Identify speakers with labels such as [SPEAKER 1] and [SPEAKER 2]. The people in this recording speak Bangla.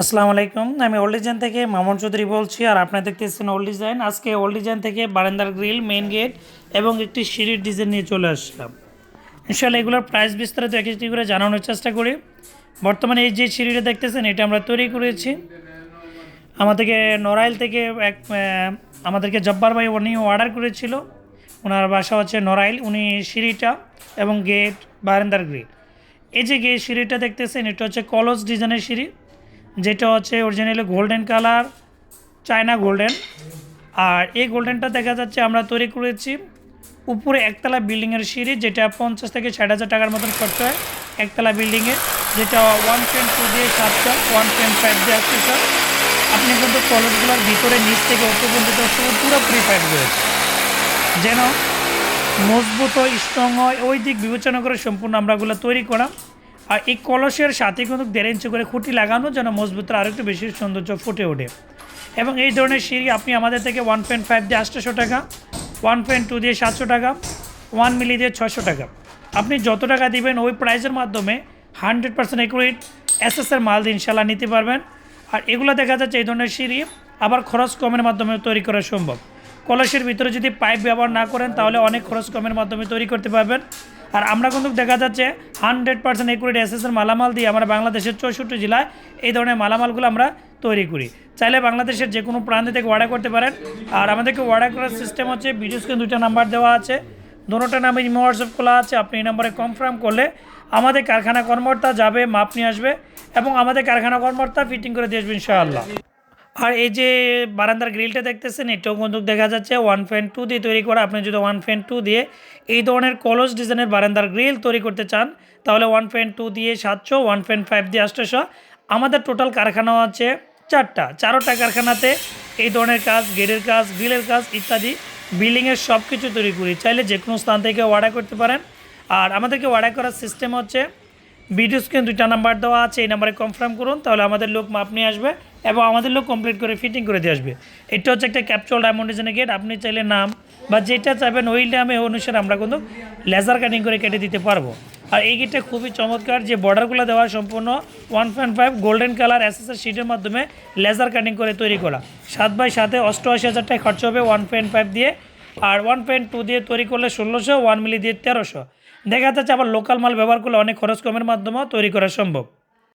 [SPEAKER 1] আসসালামু আলাইকুম। আমি ওল্ড ডিজাইন থেকে মামুন চৌধুরী বলছি আর আপনারা দেখতেছেন ওল্ড ডিজাইন আজকে ওল্ড ডিজাইন থেকে বারান্দার গ্রিল মেইন গেট এবং একটি সিঁড়ির ডিজাইন নিয়ে চলে আসলাম। ইনশাল্লাহ এগুলোর প্রাইস বিস্তারিত এক একটি করে জানানোর চেষ্টা করি। বর্তমানে এই যে সিঁড়িটা দেখতেছেন, এটা আমরা তৈরি করেছি। আমাদেরকে নড়াইল থেকে এক আমাদেরকে জব্বার ভাই উনি অর্ডার করেছিল। ওনার বাসা হচ্ছে নড়াইল। উনি সিঁড়িটা এবং গেট বারান্দার গ্রিল। এই যে গেট সিঁড়িটা দেখতেছেন, এটা হচ্ছে কলস ডিজাইনের সিঁড়ি। যেটা হচ্ছে originally golden colour China golden আর এই গোল্ডেনটা দেখা যাচ্ছে আমরা তৈরি করেছি উপরে একতলা বিল্ডিংয়ের সিঁড়ি, যেটা পঞ্চাশ থেকে ষাট হাজার টাকার মতন খরচ হয় একতলা বিল্ডিংয়ে যেটা ওয়ান পয়েন্ট টু দিয়ে সাতটা ওয়ান পয়েন্ট ফাইভ দিয়ে আসছে স্যার আপনি কিন্তু কলেজগুলোর ভিতরে, নিচ থেকে উপর পর্যন্ত সব পুরো প্রিফাইড রয়েছে যেন মজবুত, স্ট্রং হয়, ওই দিক বিবেচনা করে সম্পূর্ণ আমরাগুলো তৈরি করা। আর এই কলসের সাথে কিন্তু দেড় ইঞ্চি করে খুঁটি লাগানো যেন মজবুত আরও একটু বেশি সৌন্দর্য ফুটে ওঠে। এবং এই ধরনের সিঁড়ি আপনি আমাদের থেকে ওয়ান পয়েন্ট ফাইভ দিয়ে আটশোশো টাকা ওয়ান পয়েন্ট টু দিয়ে সাতশো টাকা ওয়ান মিলি দিয়ে ছশো টাকা। আপনি যত টাকা দিবেন ওই প্রাইসের মাধ্যমে হান্ড্রেড পার্সেন্ট একুরেট এসএসের মাল দিয়ে ইনশাল্লাহ নিতে পারবেন। আর এগুলো দেখা যাচ্ছে এই ধরনের সিঁড়ি আবার খরচ কমের মাধ্যমে তৈরি করা সম্ভব। কলসের ভিতরে যদি পাইপ ব্যবহার না করেন তাহলে অনেক খরচ কমের মাধ্যমে তৈরি করতে পারবেন। আর আমরা কিন্তু দেখা যাচ্ছে হান্ড্রেড পার্সেন্ট একুরেট এসএসের মালামাল দিয়ে আমরা বাংলাদেশের চৌষট্টি জেলায় এই ধরনের মালামালগুলো আমরা তৈরি করি। চাইলে বাংলাদেশের যে কোনো প্রান্ত থেকে অর্ডার করতে পারেন। আর আমাদেরকে অর্ডার করার সিস্টেম হচ্ছে ভিডিও স্ক্রিন দুইটা নাম্বার দেওয়া আছে। দুটোটা নামে ইমো হোয়াটসঅ্যাপ খোলা আছে। আপনি এই নাম্বারে কনফার্ম করলে আমাদের কারখানা কর্মকর্তা যাবে, মাপ নিয়ে আসবে এবং আমাদের কারখানা কর্মকর্তা ফিটিং করে দিয়ে আসবে ইনশাআল্লাহ। আর এই যে বারান্দার গ্রিলটা দেখতেছেন, এটাও কিন্তু দেখা যাচ্ছে ওয়ান ফ্যান টু দিয়ে তৈরি করা। আপনি যদি ওয়ান ফ্যান টু দিয়ে এই ধরনের কলস ডিজাইনের বারান্দার গ্রিল তৈরি করতে চান, তাহলে ওয়ান ফ্যান টু দিয়ে সাতশো ওয়ান ফ্যান ফাইভ দিয়ে আটশোশো। আমাদের টোটাল কারখানা আছে চারটা, চারোটা কারখানাতে এই ধরনের কাজ গেটের কাজ, গ্রিলের কাজ ইত্যাদি বিল্ডিংয়ের সব কিছু তৈরি করি। চাইলে যে কোনো স্থান থেকে অর্ডার করতে পারেন। আর আমাদেরকে অর্ডার করার সিস্টেম হচ্ছে ভিডিও স্ক্রিন দুইটা নাম্বার দেওয়া আছে, এই নাম্বারে কনফার্ম করুন, তাহলে আমাদের লোক মাপ নিয়ে আসবে এবং আমাদের লোক কমপ্লিট করে ফিটিং করে দিয়ে আসবে। এটা হচ্ছে একটা ক্যাপচুয়াল ডায়মন্ড ডিজাইনের গেট আপনি চাইলে নাম বা যেটা চাইবেন ওই নামে অনুসারে আমরা কিন্তু লেজার কাটিং করে কেটে দিতে পারব। আর এই গেটটা খুবই চমৎকার, যে বর্ডারগুলো দেওয়া সম্পূর্ণ one point five golden colour এসএসএর শিটের মাধ্যমে লেজার কাটিং করে তৈরি করা। সাত বাই সাথে অষ্টআশি হাজার টাকা খরচ হবে ওয়ান পয়েন্ট ফাইভ দিয়ে আর ওয়ান পয়েন্ট টু দিয়ে তৈরি করলে ষোলোশো ওয়ান মিলি দিয়ে তেরোশো। দেখা যাচ্ছে আবার লোকাল মাল ব্যবহার করলে অনেক খরচ কমের মাধ্যমেও তৈরি করা সম্ভব।